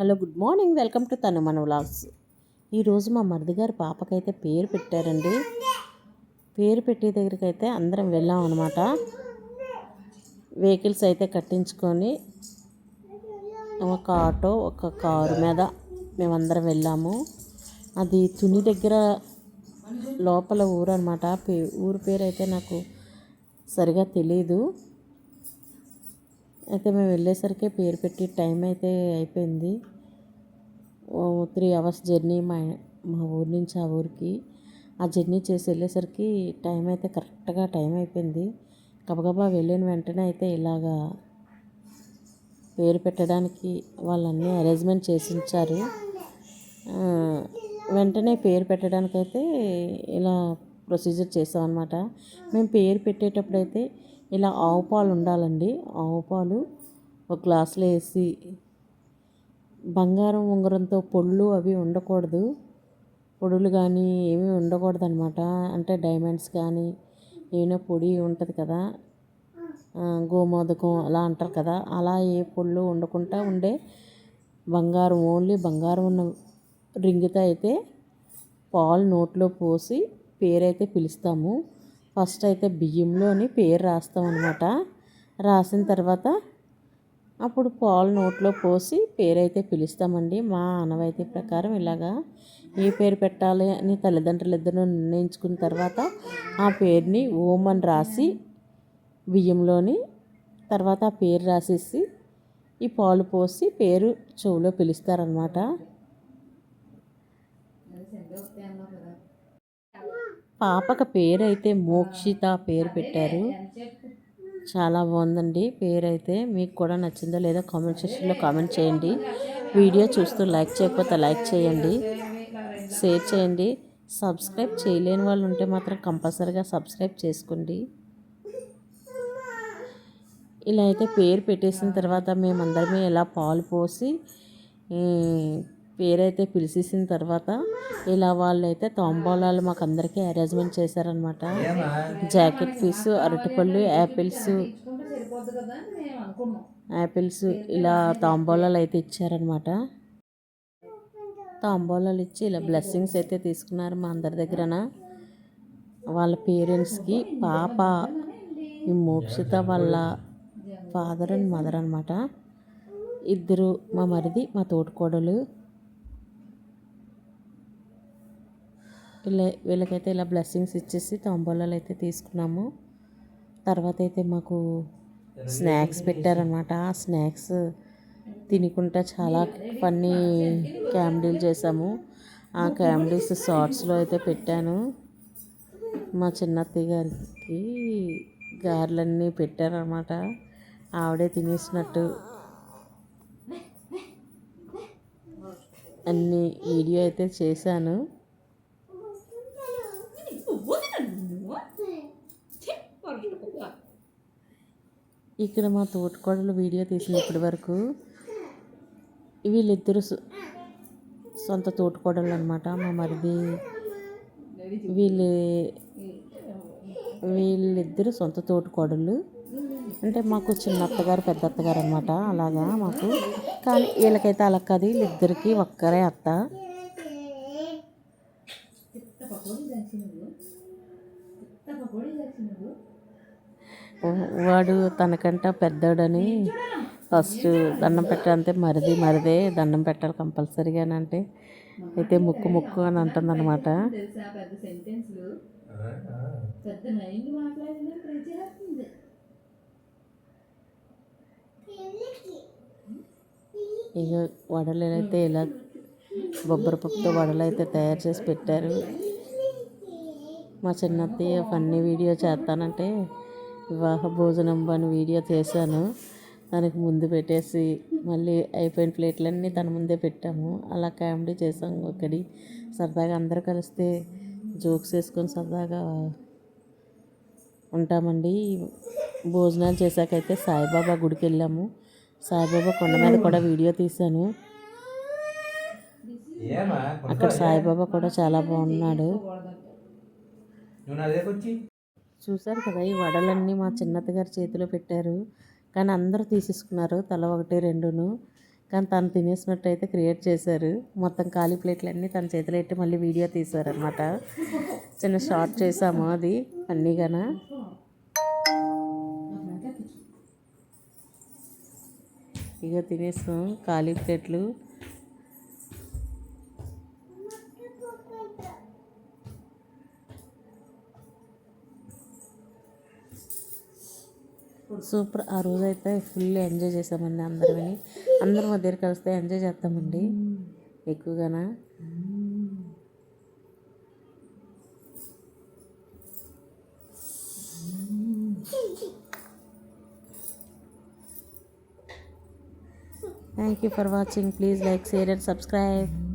Hello good morning. Welcome to తను మన vlogs. ఈరోజు మా మరిది గారి పాపకైతే పేరు పెట్టారండి. పేరు పెట్టే దగ్గరికి అయితే అందరం వెళ్ళాం అనమాట వెహికల్స్ అయితే కట్టించుకొని ఒక ఆటో ఒక కారు మీద మేమందరం వెళ్ళాము. అది తుని దగ్గర లోపల ఊరు అనమాట ఊరు పేరు అయితే నాకు సరిగా తెలియదు అయితే మేము వెళ్ళేసరికి పేరు పెట్టి టైం అయితే అయిపోయింది. త్రీ అవర్స్ జర్నీ మా మా ఊరి నుంచి ఆ ఊరికి. ఆ జర్నీ చేసి వెళ్ళేసరికి టైం అయితే కరెక్ట్గా టైం అయిపోయింది. గబగబా వెళ్ళిన వెంటనే అయితే ఇలాగా పేరు పెట్టడానికి వాళ్ళన్నీ అరేంజ్మెంట్ చేసి ఉంచారు వెంటనే పేరు పెట్టడానికి అయితే ఇలా ప్రొసీజర్ చేసాం అనమాట మేము పేరు పెట్టేటప్పుడు అయితే ఇలా ఆవు పాలు ఉండాలండి. ఆవు పాలు ఒక గ్లాసులో వేసి బంగారం ఉంగరంతో పొళ్ళు అవి ఉండకూడదు. పొడులు కానీ ఏమీ ఉండకూడదు అనమాట అంటే డైమండ్స్ కానీ ఏమైనా పొడి ఉంటుంది కదా గోమోదకం అలా అంటారు కదా అలా ఏ పొళ్ళు ఉండకుండా ఉండే బంగారం ఓన్లీ బంగారం ఉన్న రింగుతో అయితే పాలు నోట్లో పోసి పేరైతే పిలుస్తాము. ఫస్ట్ అయితే బియ్యంలోని పేరు రాస్తాం అనమాట రాసిన తర్వాత అప్పుడు పాలు నోట్లో పోసి పేరైతే పిలుస్తామండి. మా అనవైతే ప్రకారం ఇలాగా ఏ పేరు పెట్టాలి అని తల్లిదండ్రులు ఇద్దరు నిర్ణయించుకున్న తర్వాత ఆ పేరుని ఓం అని రాసి బియ్యంలోని తర్వాత ఆ పేరు రాసేసి ఈ పాలు పోసి పేరు చెవులో పిలుస్తారనమాట పాపకు పేరు అయితే మోక్షిత పేరు పెట్టారు. చాలా బాగుందండి పేరైతే. మీకు కూడా నచ్చిందో లేదో కామెంట్ సెక్షన్లో కామెంట్ చేయండి. వీడియో చూస్తూ లైక్ చేయకపోతే లైక్ చేయండి. షేర్ చేయండి. సబ్స్క్రైబ్ చేయలేని వాళ్ళు ఉంటే మాత్రం కంపల్సరీగా సబ్స్క్రైబ్ చేసుకోండి. ఇలా అయితే పేరు పెట్టేసిన తర్వాత మేమందరమే ఇలా పాలు పోసి పేరైతే పిలిచేసిన తర్వాత ఇలా వాళ్ళు అయితే తాంబూలాలు మాకు అందరికీ అరేంజ్మెంట్ చేశారనమాట జాకెట్ పీసు అరటిపళ్ళు యాపిల్స్ యాపిల్స్ ఇలా తాంబూలాలు అయితే ఇచ్చారనమాట తాంబూలాలు ఇచ్చి ఇలా బ్లెస్సింగ్స్ అయితే తీసుకున్నారు మా అందరి దగ్గరన. వాళ్ళ పేరెంట్స్కి పాప ఈ మోక్షిత వాళ్ళ ఫాదర్ అండ్ మదర్ అనమాట ఇద్దరు మా మరిది మా తోటికోడలు. ఇలా వీళ్ళకైతే ఇలా బ్లెస్సింగ్స్ ఇచ్చేసి తాంబూలాలు అయితే తీసుకున్నాము. తర్వాత అయితే మాకు స్నాక్స్ పెట్టారనమాట ఆ స్నాక్స్ తినుకుంటా చాలా ఫన్నీ క్యాండిల్ చేసాము. ఆ క్యాండిల్స్ షార్ట్స్లో అయితే పెట్టాను. మా చిన్నత్తయ్య గారికి గారెలన్నీ పెట్టారనమాట ఆవిడే తినేసినట్టు. అన్ని వీడియో అయితే చేశాను. ఇక్కడ మా తోటకోడలు వీడియో తీసిన ఇప్పటి వరకు వీళ్ళిద్దరు సొంత తోటకోడలు అనమాట మా మరిది వీళ్ళు వీళ్ళిద్దరు సొంత తోటకోడలు అంటే మాకు చిన్న అత్తగారు పెద్ద అత్తగారు అనమాట అలాగా మాకు. కానీ వీళ్ళకైతే అలా కాదు. వీళ్ళిద్దరికి ఒక్కరే అత్త. వాడు తనకంట పెద్దోడని ఫస్ట్ దండం పెట్టాలంటే మరిది మరిదే దండం పెట్టాలి కంపల్సరీగా అంటే. అయితే ముక్కు ముక్కు అని అంటుంది అనమాట ఇక వడలు అయితే ఇలా బొబ్బరి పప్పుతో వడలు అయితే తయారు చేసి పెట్టారు. మా చిన్నత్తయ్య ఫన్నీ వీడియో చేస్తానంటే వివాహ భోజనం అని వీడియో చేశాను దానికి ముందు పెట్టేసి మళ్ళీ అయిపోయిన ప్లేట్లన్నీ తన ముందే పెట్టాము. అలా కామెడీ చేసాము ఒకటి. సరదాగా అందరూ కలిస్తే జోక్స్ వేసుకొని సరదాగా ఉంటామండి. భోజనాలు చేశాకైతే సాయిబాబా గుడికి వెళ్ళాము. సాయిబాబా కొండ మీద కూడా వీడియో తీశాను. అక్కడ సాయిబాబా కూడా చాలా బాగున్నాడు. చూశారు కదా ఈ వడలన్నీ మా చిన్నత్త గారి చేతిలో పెట్టారు. కానీ అందరూ తీసేసుకున్నారు తల ఒకటి రెండును. కానీ తను తినేసినట్టు అయితే క్రియేట్ చేశారు. మొత్తం ఖాళీ ప్లేట్లన్నీ తన చేతిలో పెట్టి మళ్ళీ వీడియో తీశారనమాట చిన్న షార్ట్ చేసాము అది అన్నీగాన ఇక తినేసాం ఖాళీ ప్లేట్లు. సూపర్. ఆ రోజు అయితే ఫుల్ ఎంజాయ్ చేసామండి అందరిని. అందరం మా దగ్గర కలిస్తే ఎంజాయ్ చేస్తామండి. ఎక్కువగానా? Thank you for watching please like share and subscribe